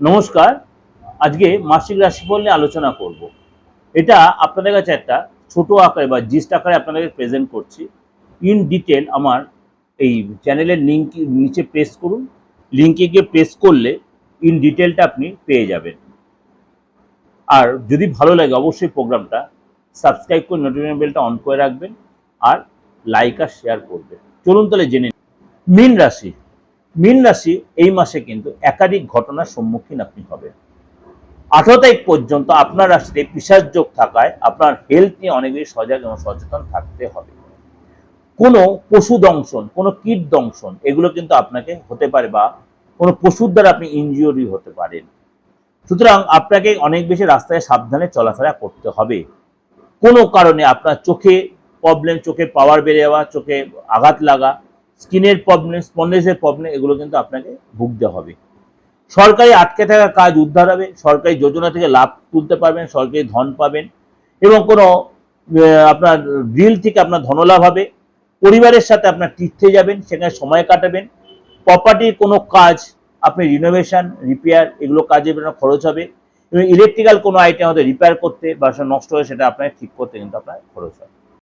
নমস্কার, আজকে মাসিক রাশিফল নিয়ে আলোচনা করব। এটা আপনাদের কাছে একটা ছোট আকারে বা জিস্ট আকারে আপনাদেরকে প্রেজেন্ট করছি। ইন ডিটেল আমার এই চ্যানেলের লিঙ্ক নিচে প্রেস করুন। লিঙ্কে গিয়ে প্রেস করলে ইন ডিটেলটা আপনি পেয়ে যাবেন। আর যদি ভালো লাগে অবশ্যই প্রোগ্রামটা সাবস্ক্রাইব করে নোটিফিকেশন বেলটা অন করে রাখবেন আর লাইক আর শেয়ার করবেন। চলুন তাহলে জেনে। মীন রাশি। মীন রাশি এই মাসে কিন্তু একাধিক ঘটনার সম্মুখীন আপনি হবেন। আঠারো তারিখ পর্যন্ত আপনার রাশিতে পিসার যোগ থাকায় আপনার হেলথ নিয়ে অনেক বেশি সজাগ এবং সচেতন থাকতে হবে। কোনো পশু দংশন, কোনো কীট দংশন, এগুলো কিন্তু আপনাকে হতে পারে বা কোনো পশুর দ্বারা আপনি ইনজিওরি হতে পারেন। সুতরাং আপনাকে অনেক বেশি রাস্তায় সাবধানে চলাফেরা করতে হবে। কোনো কারণে আপনার চোখে প্রবলেম চোখে পাওয়ার বেড়ে যাওয়া, চোখে আঘাত লাগা স্কিনের প্রবলেম স্পন্ডেসের প্রবলেম এগুলো কিন্তু আপনাকে ভুগতে হবে। সরকারি আটকে থাকা কাজ উদ্ধার হবে, সরকারি যোজনা থেকে লাভ তুলতে পারবেন, সরকারি ধন পাবেন এবং কোনো আপনার ডিল থেকে আপনার ধনলাভ হবে। পরিবারের সাথে আপনার তীর্থে যাবেন, সেখানে সময় কাটাবেন। প্রপার্টির কোনো কাজ, আপনি রিনোভেশন রিপেয়ার এগুলো কাজে আপনার খরচ হবে এবং ইলেকট্রিক্যাল কোনো আইটেম আমাদের রিপেয়ার করতে বা নষ্ট হয়ে সেটা আপনার ঠিক করতে কিন্তু আপনার খরচ হবে।